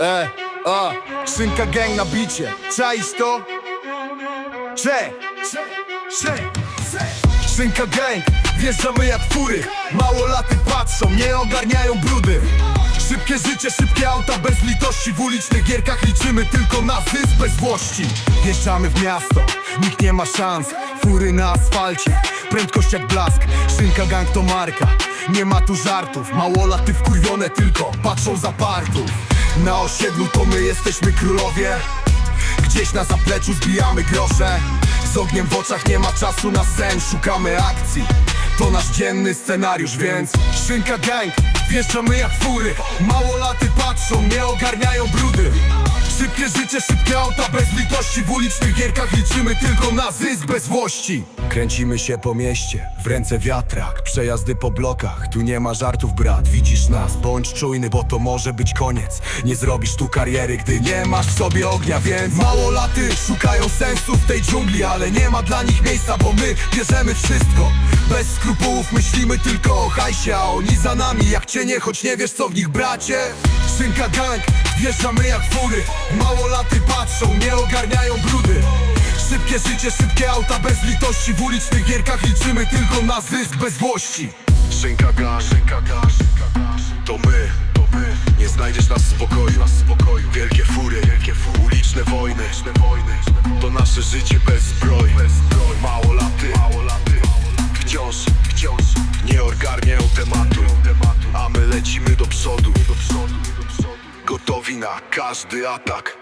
E, a, szynka gang na bicie. Czaisz to? Cze, cze, cze. Szynka gang, wjeżdżamy jak fury. Mało laty patrzą, nie ogarniają brudy. Szybkie życie, szybkie auta bez litości. W ulicznych gierkach liczymy tylko na zysk bez złości Wjeżdżamy w miasto, nikt nie ma szans. Fury na asfalcie, prędkość jak blask. Szynka gang to marka, nie ma tu żartów. Małolaty wkurwione tylko, patrzą za partów Na osiedlu to my jesteśmy królowie. Gdzieś na zapleczu zbijamy grosze. Z ogniem w oczach nie ma czasu na sen Szukamy akcji. To nasz dzienny scenariusz, więc Szynka gang, wjeżdżamy jak fury. Mało laty patrzą, nie ogarniają brudy Szybkie życie, szybkie auta bez litości. W ulicznych gierkach liczymy tylko na zysk bez złości. Kręcimy się po mieście, w ręce wiatrak. Przejazdy po blokach, tu nie ma żartów brat. Widzisz nas, bądź czujny, bo to może być koniec. Nie zrobisz tu kariery, gdy nie masz w sobie ognia Więc mało laty szukają sensu w tej dżungli Ale nie ma dla nich miejsca, bo my bierzemy wszystko. Bez skrupułów myślimy tylko o hajsie A oni za nami. Jak cienie, choć nie wiesz co w nich bracie Szynka gang, wjeżdżamy jak fury. Mało laty patrzą, nie ogarniają brudy. Szybkie życie, szybkie auta bez litości. W ulicznych gierkach liczymy tylko na zysk bez złości. Szynka gasz, szynka gasz, to my, to my. Nie znajdziesz nas w spokoju, nas w spokoju. Wielkie fury, wielkie fury. Uliczne wojny, uliczne wojny. To nasze życie bez zbroi, bez zbroi. Mało laty, mało laty. Wciąż, wciąż Nie ogarniają tematu, na każdy atak